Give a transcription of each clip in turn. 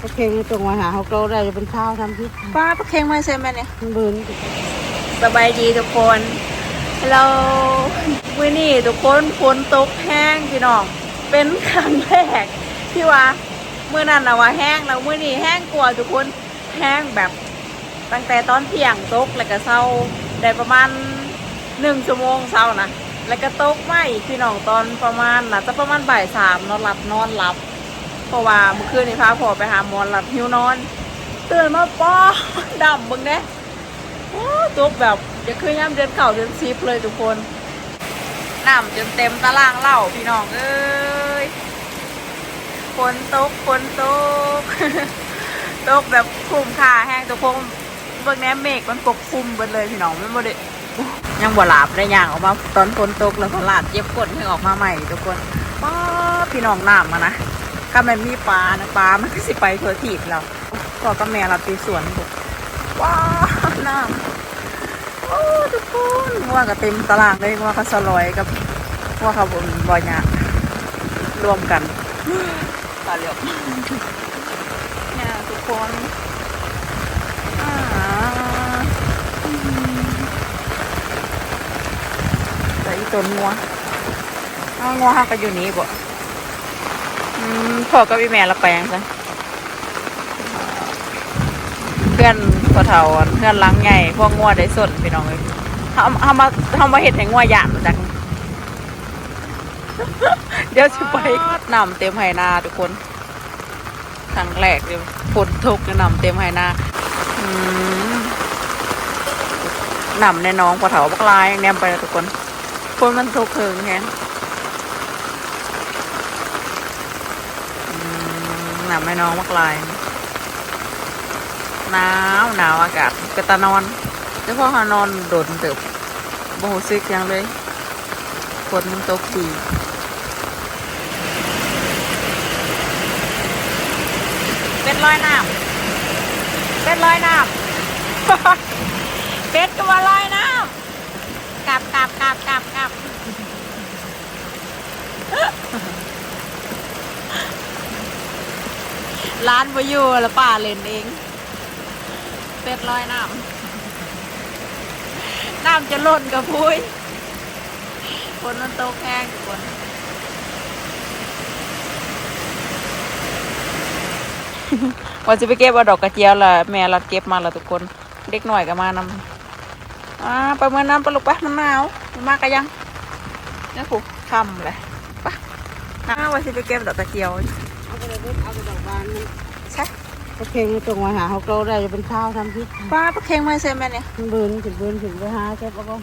ก็เพลงจงมาหาเขาเกาได้จะเป็นข้าวทำที่ป้าปลาเค็งมาใช่ไหมเนี่ยมันเบิร์นสบายดีทุกคน เรามื่อนี้ทุกคนฝนตกแห้งพี่น้อง เป็นครั้งแรกที่ว่าเมื่อนั้นนะว่าแห้งแล้วมื่อนี้แห้งกว่าทุกคนแห้งแบบตั้งแต่ตอนเที่ยงตกแล้วก็เศร้าได้ประมาณหนึ่งชั่วโมงเศร้านะแล้วก็ตกมาอีกพี่น้องตอนประมาณน่าจะประมาณบ่ายสามนอนหลับนอนหลับ เพราะว่าเมื่อคืนนี้พาพ่อไปหาหมอนหลับหิวนอน ตื่นมาป้อดำมึงเนี่ยตกแบบจะขึ้นย่ำเดือนเก่าเดือนซิปเลยทุกคนน้ำจนเต็มตารางเหล่าพี่น้องเอ้ยฝนตกฝนตกตกแบบคลุมค่าแห้งทุกคนเบื้องแน้เมฆมันปกคลุมไปเลยพี่น้องไม่หมดเลยยังบ่หลาบได้ย่างออกมาตอนฝนตกแล้วก็หลาดเย็บกดให้ออกมาใหม่ทุกคนป้าพี่น้องน้ำมานะ ถ้ามันมีปลานะปลามันก็สิไปเพื่อถีบเราพ่อกับแม่เราตีสวนบุกว้าวน้ำโอ้ทุกคนว่ากับเต็มตารางเลยว่าเขาสลอยกับว่าเขาบนบอยเนี่ยรวมกันตาเหลียวเนี่ยทุกคนอ่าแต่อีตัวงัวงัวหักกันอยู่นี่บ่ พ่อกับพี่แม่ละแปลงซะเพื่อนพอเท่าเพื่อนล้างใหญ่พวกงัวได้สดพี่น้องเลยทำทำมาทำมาเห็ดให้งัวหยาดมาจังเดี๋ยวจะไปนำเต็มไหนาทุกคนครั้งแรกเลยฝนตกนำเต็มไหนาอืมนำในน้องพอเถาบักลายแนมไปทุกคนฝนมันตกเคิงแฮง มนำในน้องบักลายหนาวหนาวอากาศกระตานอนแล้วพอเขานอนโดนเติบโมโหซึกยังเลยฝนมันตกดีเป็ดลอยน้ำเป็ดลอยน้ำเป็ดก็มาลอยน้ำกลับกลับกลับกลับกลับ ร้านไปอยู่แล้วป่าเล่นเองเป็ดลอยน้ำน้ำจะล่นกับพุ้ยฝนมันตกแห้งทุกคนว่าจะไปเก็บเอาดอกกระเจียวล่ะแม่เราเก็บมาล้วทุกคน เด็กหน่อยก็มานำอ่าไปเมื่อน้ำไปลูกไปมันหนาวมากกันยังนี่ผูกคำเลยไปน้าว่าจะไปเก็บดอกกระเจียว เอาไปเลยเอาไปดอกบานมันใช่ก็เพลงจงมาหาเขาเกาได้จะเป็นข้าวทำที่ป้าปลาเค็งมาใช่ไหมเนี่ยมันเบิร์นถึงเบิร์นถึงไปหาเก็บแล้วก็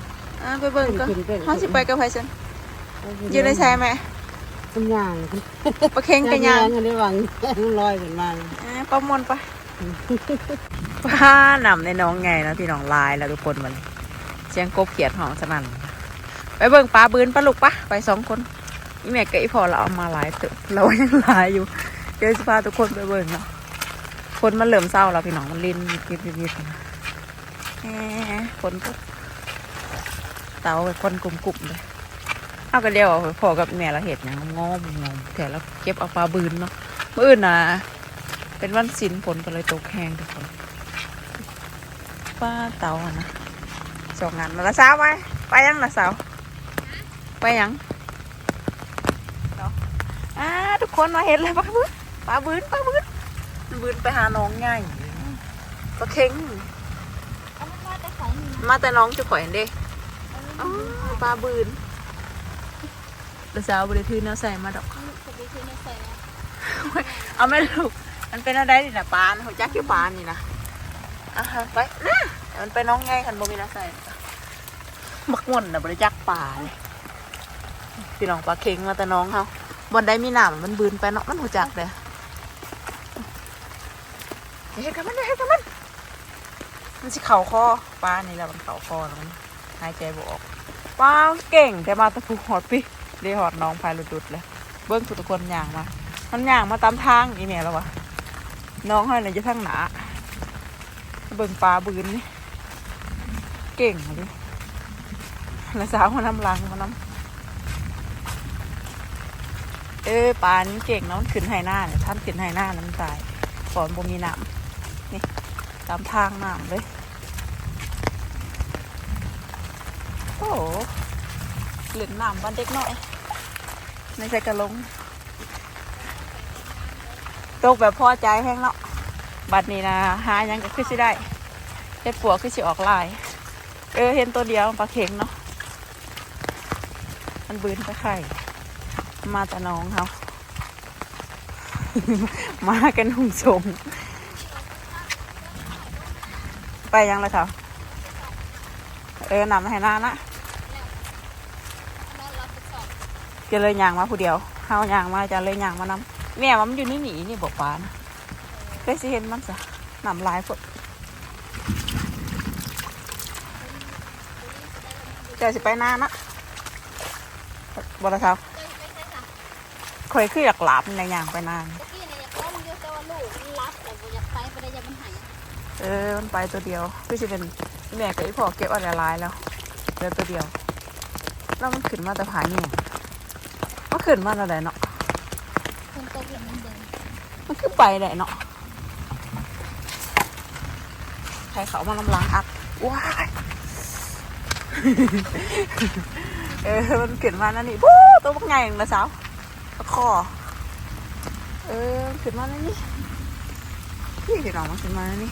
อ่าไปเบิ่งก็ขึ้นๆๆเขาสิไปกับไผซันอยู่ในใช่ไหมเป็นย่างปลาเค็งกันยังอันนี้วังลอยขึ้นมาอ่าประมวลไปป้านำในน้องไงนะพี่น้องลายแล้วทุกคนมันเสียงกบเขียดหองสนั่นไปเบิ่งปลาบืนปลาลูกปะไปสองคนอีแม่กับอีพอเราเอามาหลายเตึกเรายังหลายอยู่เดี๋ยวจะพาทุกคนไปเบิ่งเนาะคนมันเริ่มเศร้าแล้วพี่น้องมันลินยิบยิบยิบยิบแหมคนตกเตาไปคนกลุ่มเลยเอากันเดียวพอกับแม่เราเห็ดหยังงอมงอมแต่เราเก็บเอาปลาบืนเนาะมื่อื่นนะเป็นวันสินฝนก็เลยตกแห้งทุกคนป้าเตาอะนะสองงานละสาวไปไปยังละสาวไปยังเนาะอ่าทุกคนมาเห็นเลยปลาบืน ปลาบืนปลาบืนมันบืนไปหาน้องง่ายก็เค็งมาแต่น้องจะข่อยเด้อ๋อปลาบืนแล้วสาวบริทืนเอาใส่มาดอกเอาไม่ลูกมันเป็นอะไรนี่นะปลาหัวจักอยู่ปลานี่นะอะฮะไปนะมันเป็นน้องไงคันบ่มีน้ำใส่มักม่วนนะบริจักปลาเลยพี่น้องปลาเค็งมาแต่น้องเขาบนได้มีหนามมันบืนไปเนาะมันหัวจักเลย เฮ้ยกับมันเฮ้ยกับมันมันสิเข่าคอปลานี่แหละมันเข่าคอแล้วมันหายใจบ่ออกปลาเก่งแต่มาตะผูหอดปิเดหอดน้องพายหลุดๆเลยเบิ้งทุกคนย่างมามันย่างมาตามทางอีเมลแล้ววะน้องให้เลยจะทั้งหนาเบิ่งปลาบืนนี่เก่งเลยแล้วสาวมาน้ำลังมาน้ำเออปลานี้เก่งนาะมันขึ้นไหหน้าเนี่ยท่านขึ้นไหหน้าน้ำตายก่อนบ่มีน้ำามทางน้ำเลย โอ้โหเหลือน้ำบ้านเด็กหน้อย ไม่ใช่กระลง ตกแบบพอใจแห้งแล้วบัดนี้นะหายังก็คือสิได้เห็ดปัวคือสิออกลาย เออเห็นตัวเดียวปลาเข็งเนาะมันบืนไปไข่ มาแต่น้องเขา มากันหุ่งชง ไปยังเลยเถอะเออนำให้หน้านะจะเลยยางมาผู้เดียวเฮายางมาจะเลยยางมานำเนี่ยมันอยู่นี่หนีนี่บอกป้านะได้สิเห็นมันซะนำลายพดเจะสิไปหน้านะบอลเท้าคอยคืออยากหลับในยางไปนาน เออ มันไปตัวเดียวคือสิเป็นแม่กับอีพ่อเก็บอะไรลายแล้วเหลือตัวเดียว แล้วมันขึ้นมาแต่ผายเนี่ยมันขึ้นมาอะไรเนาะคนโตเป็นมันเดินมันขึ้นไปได้เนาะใครเขามาลำล้างอัดว้ายเออ มันขึ้นมานั่นนี่ปู๊ตัวพวกไงนะสาวคอ เออ ขึ้นมานั่นนี่นี่เดี๋ยวน้อมันขึ้นมานั่นนี่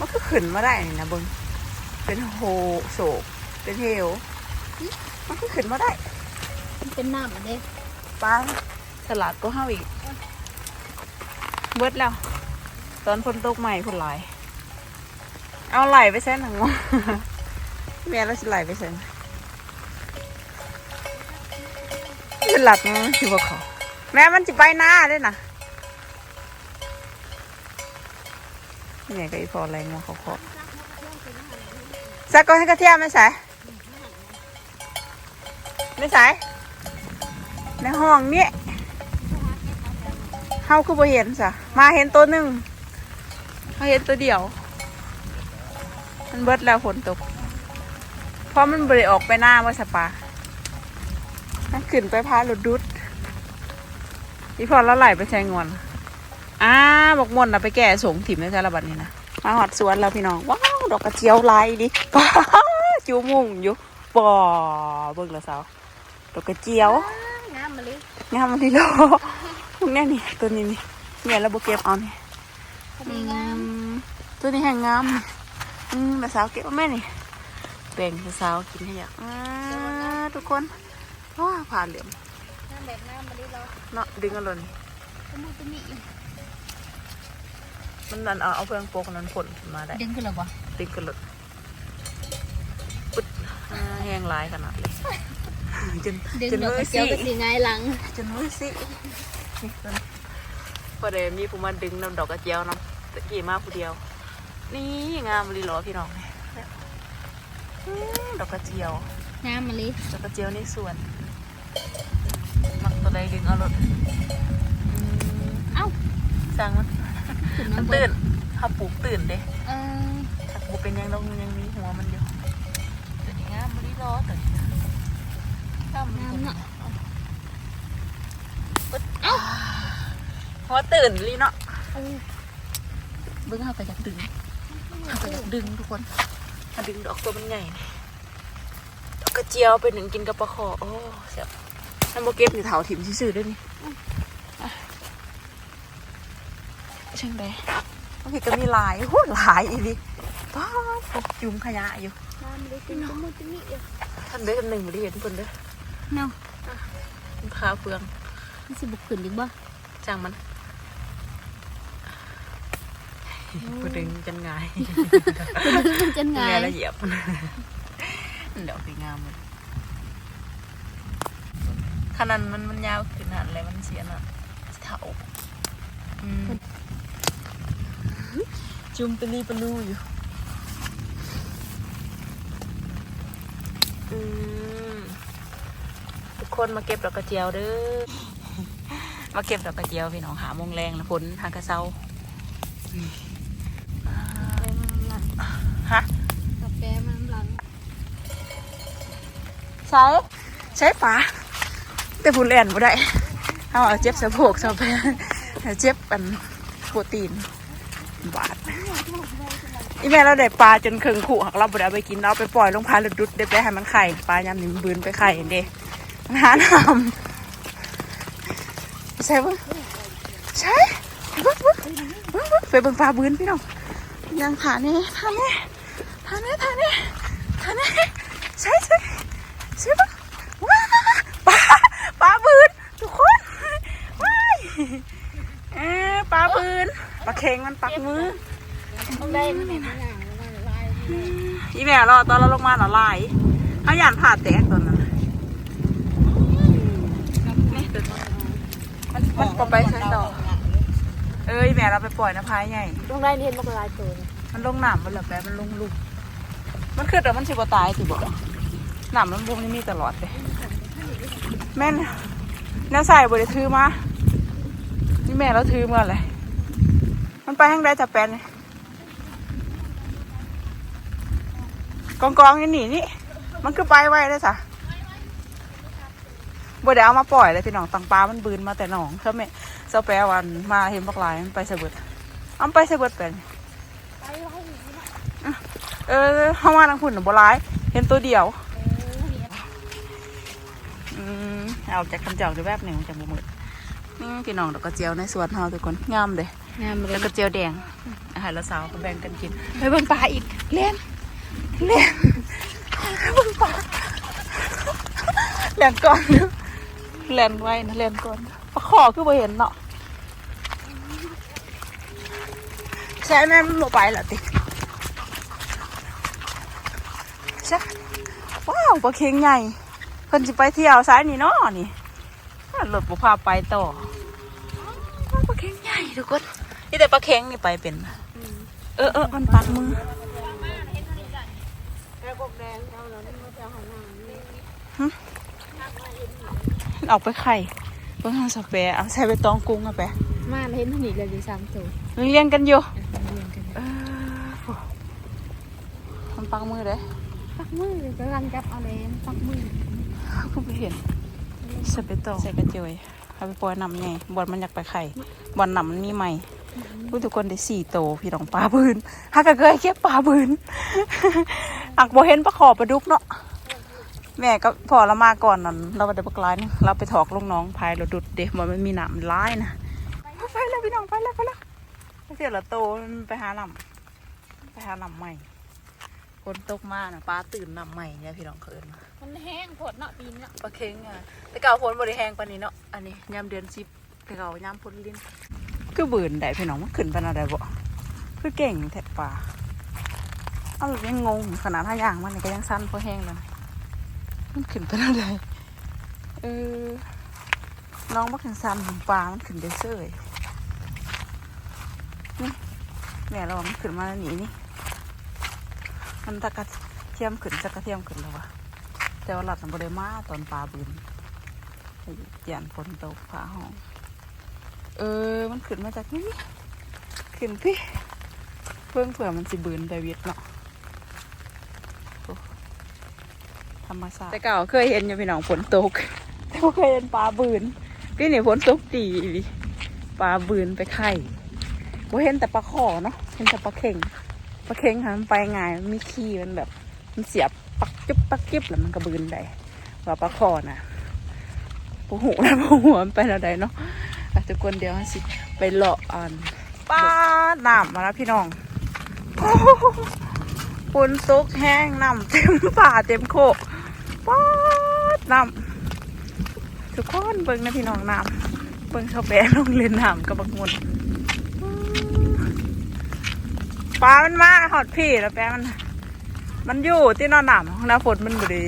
มันก็ขึ้นมาได้นี่นะเบิงเป็นโฮโศกเป็นเฮวมันก็ขึ้นมาได้ มันเป็นน้ำอันเด้ปลาฉลาดก็ห้าอีก เบิดแล้ว ตอนฝนตกใหม่พุ่นไหลายเอาไหลไปเส้นหนึ่งวะแม่เราสิไหลไปเส้นเป็นหลัดมันสิบเขาแม่มันจะไปหน้าด้วยนะ นี่ไงก็อีพอแรงมาเขาขอสักก้อนให้กระเทียมไม่ใส่ไม่ใส่ในห้องนี้เฮาคือบ่เห็นสะมาเห็นตัวหนึ่งเขาเห็นตัวเดียว มันเบิดแล้วฝนตก เพราะมันบริออกไปหน้าว่าสปามันขึ้นไปพาหลุดดุดอีพอแล้วไหลไปแทงงวน อ้าบอกมนต์นะไปแก่สงถิ่มในสารบัดนี้นะมาหอดสวนแล้วพี่น้องว้าวดอกกระเจียวลายดิป้าจูมุงอยู่ป่อเบิ่งและสาวดอกกระเจียวงามมาเลยงามมันดีโลพวกเนี้ยนี่ตัวนี้นี่เนี่ยเราบเก็บเอานี่พอดีงามอืมตัวนี้แห้งงามนี่อืมแม่สาวเก็บเอาแม่นี่แบ่งแม่สาวกินให้อยากอ่าทุกคนว้าผ่าเหลี่ยมงามแบบงามมาเลยเราเนาะดึงกันเลยตะ มูตะมีมันนั่นเอาเอาเพื่องโปกนั้นผลขึ้นมาได้ ดึงขึ้นหรอวะดึงกันเลยปึ๊ดอ่าแห้งหลายขนาดเลยจนดึงจนดอกมืกอระเจีสิยวก็สีไงายหลังจนมือสินี่ตัวนี้พอเดมีผู้มาดึงน้ำดอกกระเจียวน้ำตะกี้มาผู้เดียว นี่งามลีหรอพี่น้องอืมดอกกระเจียวงามมาเลยดอกกระเจียวในสวนมักตัวใดดึงเอารถอืมเอ้าสร้างมัน ขึ้นมัมานบตื่นนถ้าปลูกตื่นเด้เออถ้าปลูกเป็นยังต้องยังมีหัวมันอยู่ตัวนี้งามลีหรอตัวนี้งามงามเนาะหัวตื่นลีเนาะเออเบิ้งเขาก็อยากดึงเขาก็อยากดึงทุกคนถ้าดึงดอกตัวมันใหญ่นี่ดอกกระเจียวไปหนึ่งกินกับปลาคอโอ้เสียบถ้าโมเก็บอยู่เถาถิ่มซื่อๆด้วยนี่อะ ช่างใดโอเคก็มีหลายโหหลายอีดิป้าปกจุ่มขยะอยู่งามมาเลยเป็นตะมูตะมีเออท่านเด้อท่านหนึ่งไม่ได้เห็นเพิ่นเด้อเนาะมันพาเฟืองมันสิบุกขึ้นดีบ่จ้างมันผู้ดึงจันไงายมันจะไงาแม่ยละเหยียบเดี๋ยวสีงามเลยขนาดมันมันยาวขึ้นหันเลยมันเสียน่ะเถาอืม จุ่มปลีปลูอยู่อืมทุกคนมาเก็บดอกกระเจียวเด้อมาเก็บดอกกระเจียวพี่น้องหาโมงแรงแล้วพ้นทางกระเซาฮะกาแฟมันหลังใช้ใช้ฝาแต่ผู้เล่นบ่ได้เอาเอาเจ็บสะโพกสะแพนเอาเจ็บอันโปรตีน บาทอีแม่เราได้ปลาจนเคิงขู่หักเราบ่ได้เอาไปกินเราไปปล่อยลงพายลดุดได้ไปให้มันไข่ปลายามนี้มันบืนไปไข่เด้มันหาน้ำใช่ปะใช่บึ๊บบึ๊บบึ๊บบึ๊บไปเบิ่งปลาบืนพี่น้องยังผ่านนี่ผ่านนี่ผ่านนี่ผ่านนี่ผ่านนี่ใช่ใช่ใช่ปะว้าปลาปลาบืนทุกคนว้ายเอ้อปลาบืน ปลาเค็งมันปักมือต้องได้มันเนี่ยอีแม่เราตอนเราลงมาหน่ะลายเขาหยานผ่าแตกตอนนั้นน่ะนี่ตัวนี้มันมันปล่อยไปใช้ต่อเอออีแม่เราไปปล่อยนะพายใหญ่ต้องได้เรียนมากลายตัวมันลงหนามมันเหลือแปมันลงลูกมันคือแต่มันสิบตายสิบอกหนามมันบุ้มนี่มีตลอดเลยแม่นแน่ใส่บริถือมานี่แม่เราถือมาเลย มันไปทางใดจะแปลนกองกองนี่หนีนี่ มันคือไปไว้เลยสะบ่ได้เอามาปล่อยเลยพี่น้องตังปลามันบืนมาแต่หนองเขาไม่เจ้าแปรวันมาเห็นบักลายมันไปเสบิดเอามันไปเสบิดเป็นเออเข้ามาทางพุ่นน่ะบ่ร้าย เห็นตัวเดียวอืมเอาจากคำเจ้าดูแบบหนึ่งจากบุมืดนี่พี่น้องดอกกระเจียวในสวนเฮาทุกคนงามเลย งามเลแล้ยวกระเจียวแดงอาหารละสาวก็แบ่งกันกินไปเบิ่งปลาอีกเล่นเล่นเบิ่งปลาเล่นก่อนเล่นไว้นะเล่นก่อนปลาขอคือบ่เห็นเนาะใช่แม่มันลงไปเหรอติใช่ว้าวปลาเค็งใหญ่เพิ่นสิไปเที่ยวซ้ายนี่เนาะนี่รถบ่พาไปต่อว้าวปลาเค็งใหญ่ทุกคน นี่แต่ปลาเค็งนี่ไปเป็น เออเออมันปักมือแกบกแดงเอาแล้วนี่มาจะหาหน้านี่เอาไปไข่เพิ่งทำสเปรย์เอาใส่ไปตองกุ้งเอาไปมาเห็นเท่านี้เลยดีสามตัวเลี้ยงกันอยู่เรียนกันเออโอ้มันปักมือเลยปักมือก็รันกับเอาเลยปักมือก็ไม่เห็นใส่ไปตองใส่กระเจียวเอาไปปล่อยนำไงบอลมันอยากไปไข่บอลนำมันมีใหม่ ผู้ทุกคนได้สี่โตวพี่น้องปลาบืนฮักก็เคยเก็บปลาบืนอักโบเห็นปลาขอปลาดุกเนาะแม่ก็พอเรามาก่อนนั่นเราไปได้ปลากรายนึงเราไปถอกลูกน้องพายเราดุดเด็มันไม่มีหนามร้ายนะไปแล้วพี่น้องไปแล้วไปแล้วไปเสียละโตมันไปหาหนำไปหาหนำใหม่คนตกมานะปลาตื่นหนำใหม่เนี่ยพี่น้องเขินมามันแห้งผดเนาะปีนเนาะปลาเค็งอะแต่เก่าฝนบริแหงปานนี้เนาะอันนี้ยามเดือนสิบแต่เก่ายามพ้นลิ้น คือบืนได้พี่น้องมันขึ้นปานอะไรบ่คือเก่งแทบปลาเอาแบบยังงงขนาดท่าย่างมันก็ยังสั้นเพราะแห้งแล้วมันขึ้นไปแล้วได้เออน้องบักขึ้นซ้ำของปลามันขึ้นได้เซ่ยนี่แม่เรามันขึ้นมาหนีนี่มันตะกะเทียมขึ้นตะกะเทียมขึ้นแล้ววะแต่ว่าหลัดมันบริมาตอนปลาบืนเจียนฝนตกฟ้าห้อง เออ มันขึ้นมาจากนี่นี่ขึ้นพี่เพิ่งเผื่อมันสิบืนไปเวียดเนาะธรรมชาติแต่เก่าเคยเห็นอยู่พี่น้องฝนตกแต่บ่เคยเห็นปลาบืนพี่นี่ฝนตกดีอีหลีปลาบืนไปไข่บ่เห็นแต่ปลาขอเนาะเห็นแต่ปลาเข่งปลาเข่งค่ะมันไปง่ายมันมีขี้มันแบบ มันเสียบปักจุ๊บปักจิ๊บแล้วมันก็บืนได้ว่าปลาขอน่ะปูหูแล้วปูหัวมันไปแล้วใดเนาะอะ ทุกคนเดี๋ยวสิไปเลาะอันปลาหนามมาแล้วพี่น้องฝนตกแห้งน้ำเต็มป่าเต็มโคกป๊าดน้ำทุกคนเบิ่งนะพี่น้องหน้ำเบิ่งเขาแบะลงเล่นหน้ำกับบักมุนปลามันมาหอดพี่แล้วแปะมัน มันอยู่ที่นอนหนามของน้าฝนมันบริ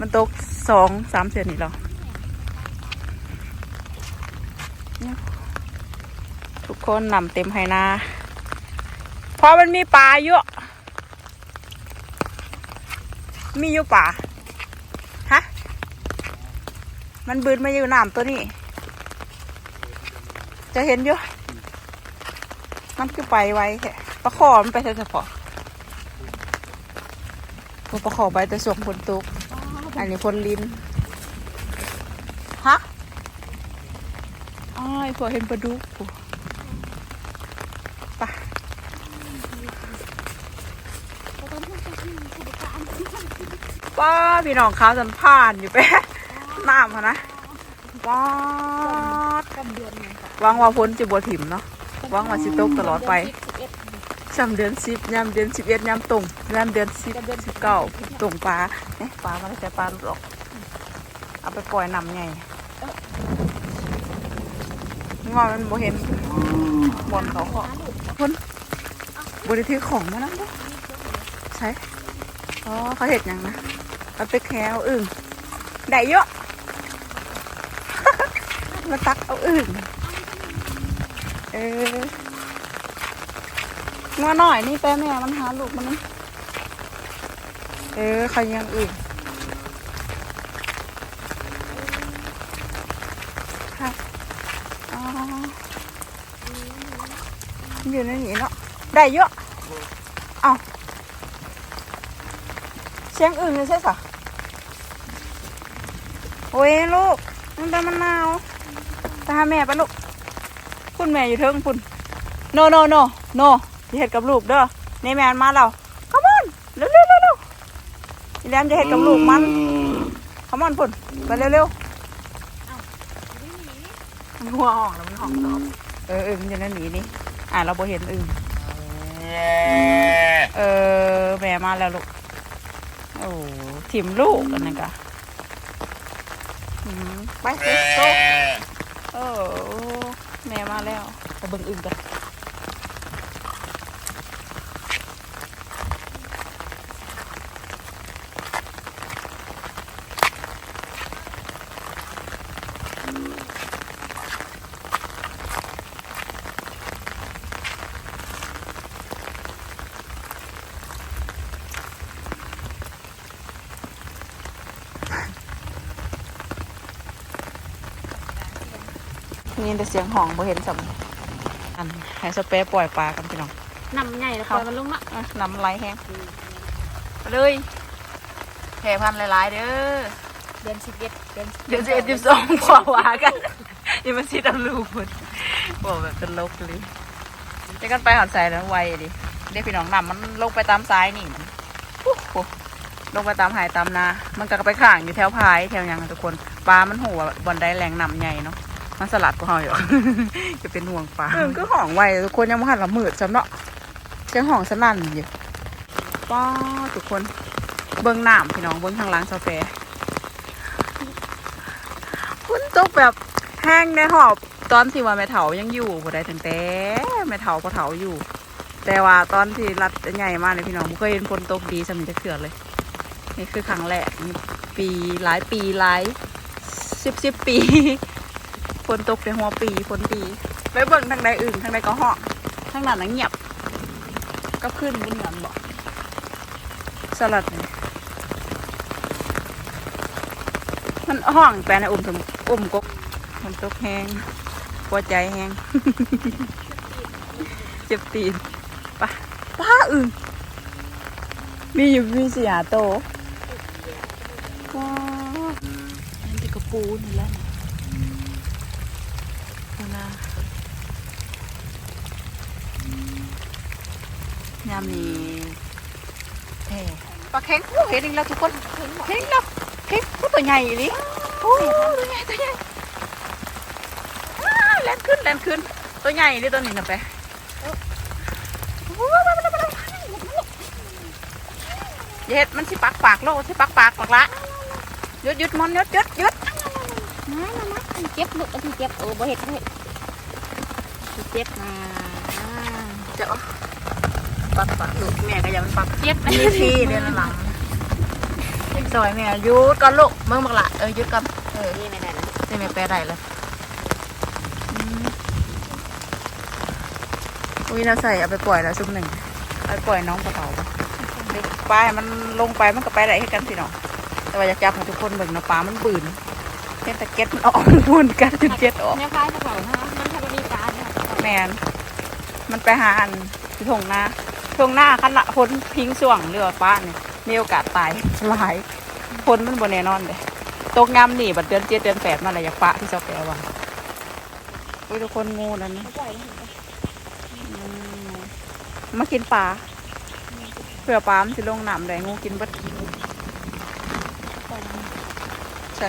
มันตกสองสามเซนนี่หรอเนี่ยทุก คนนำเต็มไหนาเพราะมันมีปลาเยอะ มีอยู่ป่าฮะ มันบืนมาอยู่น้ำตัวนี้ จะเห็นอยู่มันคือไปไวแค่ปลาคอมันไปเฉพาะพวกปลาคอไปแต่สวงฝนตก อันนี้ฝนลิ้นฮะอ้ายพอเห็นปลาดุก ป้าพี่น้องเขาสันผ่านอยู่แปะน้ำหั้นนะป้าดกำเดือนเนี่ยค่ะหวังว่าพ้นจะบวถิ่มเนาะหวังว่าสิตกตลอดไปจำเดือนสิบยามเดือนสิบเอ็ดยามตรงยามเดือนสิบสิบเก้าตรงปลาเนี่ยปลามันแต่ปลาหลอกเอาไปปล่อยนำไงงอมันบ่เห็นบอลเขาเขาคนบริถือของมานะบ่ใช่อ๋อเขาเห็ดยังนะ เอาไปแควอึ่งได้เยอะ มาตักเอาอึ่งเอองอหน่อยนี่แป้แม่มันหาลูกมันนี่เออเขายังอื่นค่ะอ๋ออยู่ในนี้เนาะได้เยอะ เอาเสียงอื่นเลยใช่ปะ โอ้ยลูกมันเป็นมะนาวไปหาแม่ปะลูกคุณแม่อยู่เทิงคุณ no no no no อย่าเห็ดกับลูกเด้อนี่แมนมาแล้ว come on เร็วเร็วเร็วเร็วอีแลมจะเห็ดกับลูกมัน come on พุ่นไปเร็วเร็วมันหัวห้องแล้วมันห้องตอบเออเออมันจะนั่นหนีนี่อ่าเราบ่เห็นอึ่งเออแม่มาแล้วลูกโอ้ถิ่มลูกอันนั้นกะอืม ไปสิโตะเออแม่มาแล้วไปเบิ่งอึ่งกัน นี่แต่เสียงห้องบ่เห็นสำอันให้สเปรย์ปล่อยปลากันพี่น้องนำใหญ่แล้วปล่อยมันลงละอะน้ำไหลแห้งไปเลยแผ่พันธุ์หลายๆเด้อเดือนสิบเอ็ดเดือนเดี๋ยวจะเอ็ดสิบสองกว่าว่ากันนี่มันสิตำลูกพุ่นบอกแบบตลกเลยจะกันไปหอดใส่แล้วไวดิเด็กพี่น้องนำมันลงไปตามซ้ายนี่มันโอ้โหลงไปตามหายตามนา มันก็ไปข้างอยู่แถวพายแถวหยังอะทุกคนปลามันหัวบอลได้แรงนำใหญ่เนาะ มันสลัดก็เฮาอยู่จะเป็นห่วงปลาเออก็ห่องไวทุกคนยังไม่หันละมืดสำเนาะเสียงห่องสนั่นอยู่ป้าทุกคนเบิ้งน้ำพี่น้องเบิ้งทางล้างกาแฟคุณตกแบบแห้งในหอบตอนที่ว่าแม่เถายังอยู่บ่ได้ตั้งแต่แม่เถาพอเถาอยู่ แต่ว่าตอนที่รัดใหญ่มากเลยพี่น้องบ่เคยเห็นฝนตกดีสำหรับจะเขื่อนเลยนี่คือครั้งแรกปีหลายปีหลายสิบสิบปี ฝนตกในหัวปีฝนปีไปเบิ่งทางใดอื่นทางใดก็ห้องทางนั้นน่ะเงียบ ก็ขึ้นบนเหมือนบอกสลัดนี่มันห้องแปลนะอุ่มสมอุ่มกกมันตกแห้งหัวใจแห้งเจ็บตีนปะป้าอื่นมีอยู่มีเสียโตว้าวอันนี้กระปูนี่แหละนะ ยามนี้แท่ปลาเค็งโอ้เห็นอีกแล้วทุกคนเห็นอีกแล้วเค็งโอ้ตัวใหญ่เลยโอ้ตัวใหญ่ตัวใหญ่อ้าวแล่นขึ้นแล่นขึ้น ตัวใหญ่เลยตัวนี้นะไปโอ้ยมามามามาอย่าเฮ็ดมันสิปักปากโลกสิปักปากปากละหยุดหยุดมันหยุดหยุดหยุดมามามาเจ็บลูกอันที่เจ็บโอ้บ่เห็ดบ่เห็ดที่เจ็บมาเจ้า ปักปากลูกแม่ก็อย่ามันปักเจ็บมีที่เดือนละหลังซอยแม่หยุดก่อนลูกเมื่อบักละเออหยุดก่อนเออนี่ไม่ได้นะนี่แม่แปลได้เลยอืมอุ้ยเราใส่เอาไปปล่อยแล้วซุปหนึ่งเอาไปปล่อยน้องกระเป๋าปะเดี๋ยวปลาให้มันลงไปมันก็ไปได้ให้กันพี่น้องแต่ว่าอยากจับให้ทุกคนเบิ่งนะปลามันปืนเห็นตะเก็ดมันออกมันพูนกันจนเก็ดออกแม่พายกระเป๋าฮะมันทำมีการเนี่ยแมนมันไปหาอันที่ทงหน้าทงหน้าขณะพ้นพิงส่วงเรือป้าเนี่ยมีโอกาสตายหลายพ้นมันบนแน่นอนเลยตกงามหนีบัดเดือนเจ็ดเดือนแปดมาเลยอยากปะที่เจ้าแปลว่าอุ้ยทุกคนงูนั่นนะมากินปลาเผื่อปลามสิลงหน้ำได้งูกินบัดใช่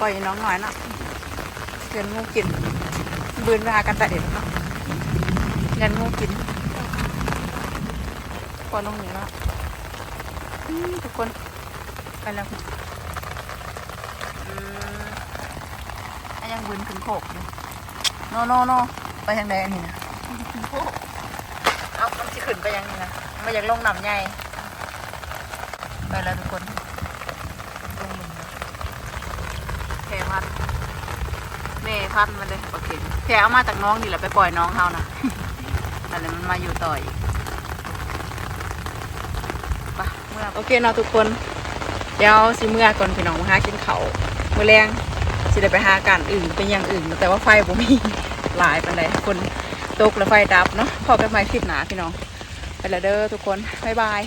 ปล่อยน้องหน่อยนะเงินงูกินบืนไปหากันแต่เด็ดเนาะเงินงูกิน ปล่อยลงนี้แล้วอืมทุกคน ไปแล้วอืมอันยังบืนขึ้นโขกเลยโนโนโนไปทางใดอันนี้นะเอามันจะขึ้นไปยังนี่นะมาอยากลงหนำใหญ่ไปแล้วทุกคนลงมึงนะแพรพันแม่พันธุ์มาเลยโอเคแพรเอามาจากน้องนี่แหละไปปล่อยน้องเฮานะอะไรมันมาอยู่ต่ออีกไปะ เมื่อโอเคเนาะทุกคน เดี๋ยวสิเมื่อก่อนพี่น้องมาหากินเขาเมื่อแรงสิได้ไปหาการอื่นเป็นอย่างอื่น แต่ว่าไฟผมมีหลายเป็นไรคนตกแล้วไฟดับเนาะพอกันใหม่คลิปหนาพี่น้องไปแล้วเด้อทุกคน บ๊ายบาย